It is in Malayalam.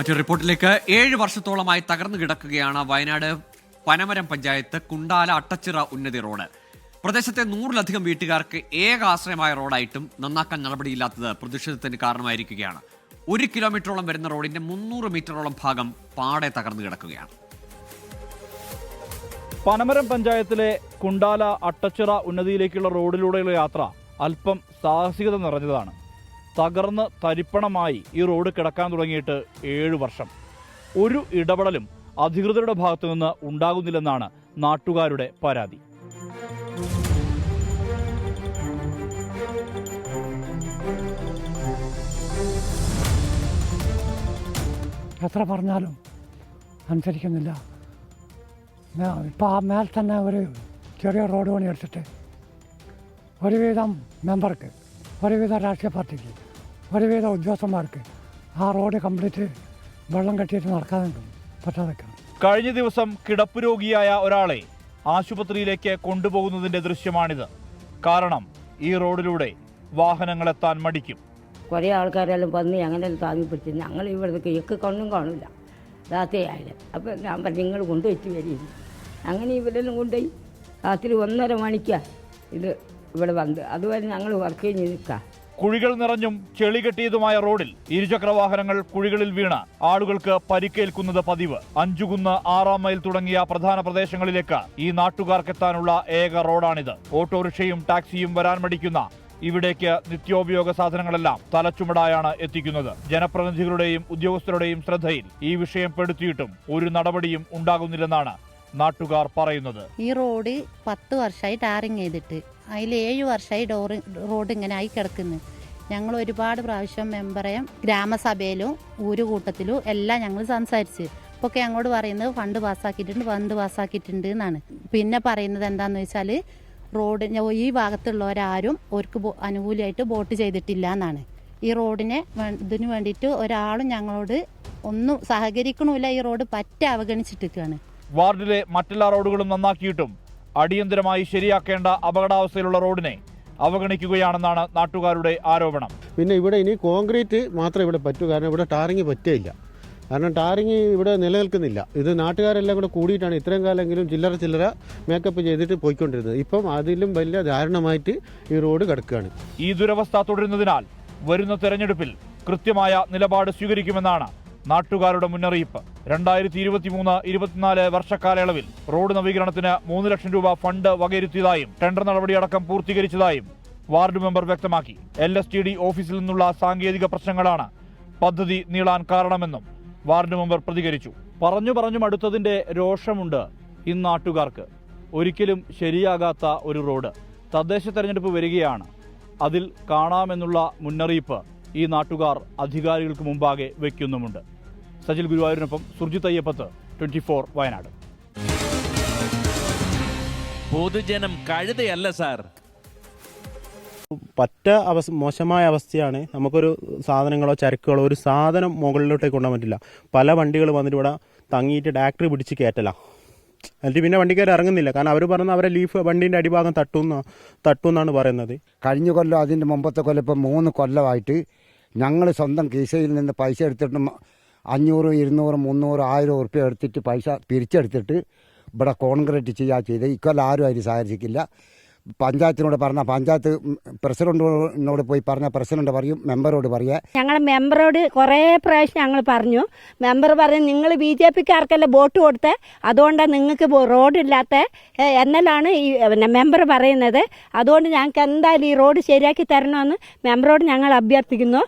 മറ്റൊരു റിപ്പോർട്ടിലേക്ക്. ഏഴ് വർഷത്തോളമായി തകർന്നു കിടക്കുകയാണ് വയനാട് പനമരം പഞ്ചായത്ത് കുണ്ടാല അട്ടച്ചിറ ഉന്നതി റോഡ്. പ്രദേശത്തെ നൂറിലധികം വീട്ടുകാർക്ക് ഏക ആശ്രയമായ റോഡായിട്ടും നന്നാക്കാൻ നടപടിയില്ലാത്തത് പ്രതിഷേധത്തിന് കാരണമായിരിക്കുകയാണ്. ഒരു കിലോമീറ്ററോളം വരുന്ന റോഡിന്റെ മുന്നൂറ് മീറ്ററോളം ഭാഗം പാടെ തകർന്നു കിടക്കുകയാണ്. പനമരം പഞ്ചായത്തിലെ കുണ്ടാല അട്ടച്ചിറ ഉന്നതിയിലേക്കുള്ള റോഡിലൂടെയുള്ള യാത്ര അല്പം സാഹസികത നിറഞ്ഞതാണ്. തകർന്ന് തരിപ്പണമായി ഈ റോഡ് കിടക്കാൻ തുടങ്ങിയിട്ട് ഏഴു വർഷം. ഒരു ഇടപെടലും അധികൃതരുടെ ഭാഗത്തു നിന്ന് ഉണ്ടാകുന്നില്ലെന്നാണ് നാട്ടുകാരുടെ പരാതി. എത്ര പറഞ്ഞാലും അനുസരിക്കുന്നില്ല. ഇപ്പം ആ മേൽ തന്നെ ഒരു ചെറിയ റോഡ് പണി എടുത്തിട്ട് ഒരുവിധം മെമ്പർക്ക് ഒരുവിധം രാഷ്ട്രീയ പാർട്ടിക്ക് ഒരുവിധ ഉദ്യോഗസ്ഥന്മാർക്ക് ആ റോഡ് കംപ്ലീറ്റ് വെള്ളം കെട്ടിയിട്ട് നടക്കാതെ പറ്റാതൊക്കെ. കഴിഞ്ഞ ദിവസം കിടപ്പ് രോഗിയായ ഒരാളെ ആശുപത്രിയിലേക്ക് കൊണ്ടുപോകുന്നതിന്റെ ദൃശ്യമാണിത്. കാരണം ഈ റോഡിലൂടെ വാഹനങ്ങൾ എത്താൻ മടിക്കും. കുറേ ആൾക്കാരെല്ലാം വന്ന് അങ്ങനെ താങ്ങി പിടിച്ച് ഞങ്ങൾ ഇവിടുത്തെ എക്ക് കണ്ണും കാണില്ല രാത്രിയായാലും അപ്പോൾ ഞാൻ പറഞ്ഞു നിങ്ങൾ കൊണ്ടുപോയിട്ട് വരികയും അങ്ങനെ ഇവരെല്ലാം കൊണ്ടുപോയി. രാത്രി ഒന്നര മണിക്കാണ് ഇത് ഇവിടെ വന്ന്. അതുവരെ ഞങ്ങൾ വർക്ക് ചെയ്ത് നിൽക്കാം. കുഴികൾ നിറഞ്ഞും ചെളി കെട്ടിയതുമായ റോഡിൽ ഇരുചക്ര വാഹനങ്ങൾ കുഴികളിൽ വീണ ആളുകൾക്ക് പരിക്കേൽക്കുന്നത് പതിവ്. അഞ്ചുകുന്ന് ആറാം മൈൽ തുടങ്ങിയ പ്രധാന പ്രദേശങ്ങളിലേക്ക് ഈ നാട്ടുകാർക്കെത്താനുള്ള ഏക റോഡാണിത്. ഓട്ടോറിക്ഷയും ടാക്സിയും വരാൻ മടിക്കുന്ന ഇവിടേക്ക് നിത്യോപയോഗ സാധനങ്ങളെല്ലാം തലച്ചുമടായാണ് എത്തിക്കുന്നത്. ജനപ്രതിനിധികളുടെയും ഉദ്യോഗസ്ഥരുടെയും ശ്രദ്ധയിൽ ഈ വിഷയം പെടുത്തിയിട്ടും ഒരു നടപടിയും ഉണ്ടാകുന്നില്ലെന്നാണ് നാട്ടുകാർ പറയുന്നത്. ഈ റോഡ് പത്ത് വർഷമായി ടാറിങ് ചെയ്തിട്ട്. അതിൽ ഏഴ് വർഷമായി ഡോറ് റോഡ് ഇങ്ങനെ ആയി കിടക്കുന്നു. ഞങ്ങൾ ഒരുപാട് പ്രാവശ്യം മെമ്പറേയും ഗ്രാമസഭയിലും ഊരുകൂട്ടത്തിലും എല്ലാം ഞങ്ങൾ സംസാരിച്ച്. ഇപ്പോൾ ഞങ്ങളോട് പറയുന്നത് ഫണ്ട് പാസ്സാക്കിയിട്ടുണ്ട് ഫണ്ട് പാസ്സാക്കിയിട്ടുണ്ട് എന്നാണ്. പിന്നെ പറയുന്നത് എന്താണെന്ന് വെച്ചാൽ റോഡ് ഈ ഭാഗത്തുള്ളവരാരും അവർക്ക് അനുകൂലമായിട്ട് ബോട്ട് ചെയ്തിട്ടില്ല എന്നാണ്. ഈ റോഡിനെ ഇതിനു വേണ്ടിയിട്ട് ഒരാളും ഞങ്ങളോട് ഒന്നും സഹകരിക്കണമില്ല ഈ റോഡ് പറ്റ അവഗണിച്ചിട്ടിരിക്കുകയാണ്. വാർഡിലെ മറ്റെല്ലാ റോഡുകളും നന്നാക്കിയിട്ടും അടിയന്തരമായി ശരിയാക്കേണ്ട അപകടാവസ്ഥയിലുള്ള റോഡിനെ അവഗണിക്കുകയാണെന്നാണ് നാട്ടുകാരുടെ ആരോപണം. പിന്നെ ഇവിടെ ഇനി കോൺക്രീറ്റ് മാത്രമേ ഇവിടെ പറ്റൂ. കാരണം ഇവിടെ ടാറിങ് പറ്റേയില്ല. കാരണം ടാറിങ് ഇവിടെ നിലനിൽക്കുന്നില്ല. ഇത് നാട്ടുകാരെല്ലാം കൂടെ കൂടിയിട്ടാണ് ഇത്രയും കാലമെങ്കിലും ചില്ലറ ചില്ലറ മേക്കപ്പ് ചെയ്തിട്ട് പോയിക്കൊണ്ടിരുന്നത്. ഇപ്പം അതിലും വലിയ ദാരുണമായിട്ട് ഈ റോഡ് കിടക്കുകയാണ്. ഈ ദുരവസ്ഥ തുടരുന്നതിനാൽ വരുന്ന തെരഞ്ഞെടുപ്പിൽ കൃത്യമായ നിലപാട് സ്വീകരിക്കുമെന്നാണ് നാട്ടുകാരുടെ മുന്നറിയിപ്പ്. രണ്ടായിരത്തി ഇരുപത്തിമൂന്ന് ഇരുപത്തിനാല് വർഷക്കാലയളവിൽ റോഡ് നവീകരണത്തിന് മൂന്ന് ലക്ഷം രൂപ ഫണ്ട് വകയിരുത്തിയതായും ടെൻഡർ നടപടിയടക്കം പൂർത്തീകരിച്ചതായും വാർഡ് മെമ്പർ വ്യക്തമാക്കി. എൽ എസ് ടി ഡി ഓഫീസിൽ നിന്നുള്ള സാങ്കേതിക പ്രശ്നങ്ങളാണ് പദ്ധതി നീളാൻ കാരണമെന്നും വാർഡ് മെമ്പർ പ്രതികരിച്ചു. പറഞ്ഞു പറഞ്ഞു മടുത്തതിന്റെ രോഷമുണ്ട് ഈ നാട്ടുകാർക്ക്. ഒരിക്കലും ശരിയാകാത്ത ഒരു റോഡ്. തദ്ദേശ തെരഞ്ഞെടുപ്പ് വരികയാണ്. അതിൽ കാണാമെന്നുള്ള മുന്നറിയിപ്പ് ഈ നാട്ടുകാർ അധികാരികൾക്ക് മുമ്പാകെ വയ്ക്കുന്നുമുണ്ട് സജിൽ ഗുരുവായൂരിനൊപ്പം സുർജിത് അയ്യപ്പത്ത് ട്വന്റി ഫോർ വയനാട്. പൊതുജനം കഴുതയല്ല സാർ. പറ്റ അവസ് മോശമായ അവസ്ഥയാണ് നമുക്കൊരു സാധനങ്ങളോ ചരക്കുകളോ ഒരു സാധനം മുകളിലോട്ടേക്ക് കൊണ്ടുപോകാൻ പറ്റില്ല. പല വണ്ടികൾ വന്നിട്ട് ഇവിടെ തങ്ങിയിട്ട് ഡാക്ടറി പിടിച്ച് കയറ്റല. എന്നിട്ട് പിന്നെ വണ്ടിക്കാർ ഇറങ്ങുന്നില്ല. കാരണം അവർ പറഞ്ഞ അവരെ ലീഫ് വണ്ടീന്റെ അടിഭാഗം തട്ടുന്ന തട്ടുമെന്നാണ് പറയുന്നത്. കഴിഞ്ഞ കൊല്ലം അതിന്റെ മുമ്പത്തെ കൊല്ലം ഇപ്പം മൂന്ന് കൊല്ലമായിട്ട് ഞങ്ങൾ സ്വന്തം കീശയിൽ നിന്ന് പൈസ എടുത്തിട്ട് അഞ്ഞൂറ് ഇരുന്നൂറ് മുന്നൂറ് ആയിരം ഉറുപ്പ്യ എടുത്തിട്ട് പൈസ പിരിച്ചെടുത്തിട്ട് ഇവിടെ കോൺക്രീറ്റ് ചെയ്യുക ചെയ്ത് ഇക്കൊല്ലം ആരും അതിന് സഹകരിച്ചിട്ടില്ല. പഞ്ചായത്തിനോട് പറഞ്ഞ പഞ്ചായത്ത് പ്രസിഡന്റിനോട് പോയി പറഞ്ഞ പ്രസിഡന്റ് പറയും മെമ്പറോട് പറയുക ഞങ്ങൾ മെമ്പറോട് കുറേ പ്രാവശ്യം ഞങ്ങൾ പറഞ്ഞു. മെമ്പർ പറഞ്ഞു നിങ്ങൾ ബി ജെ പിക്കാർക്കല്ലേ വോട്ട് കൊടുത്തേ? അതുകൊണ്ടാണ് നിങ്ങൾക്ക് റോഡില്ലാത്ത എന്നല്ലാണ് ഈ പിന്നെ മെമ്പർ പറയുന്നത്. അതുകൊണ്ട് ഞങ്ങൾക്ക് എന്തായാലും ഈ റോഡ് ശരിയാക്കി തരണമെന്ന് മെമ്പറോട് ഞങ്ങൾ അഭ്യർത്ഥിക്കുന്നു.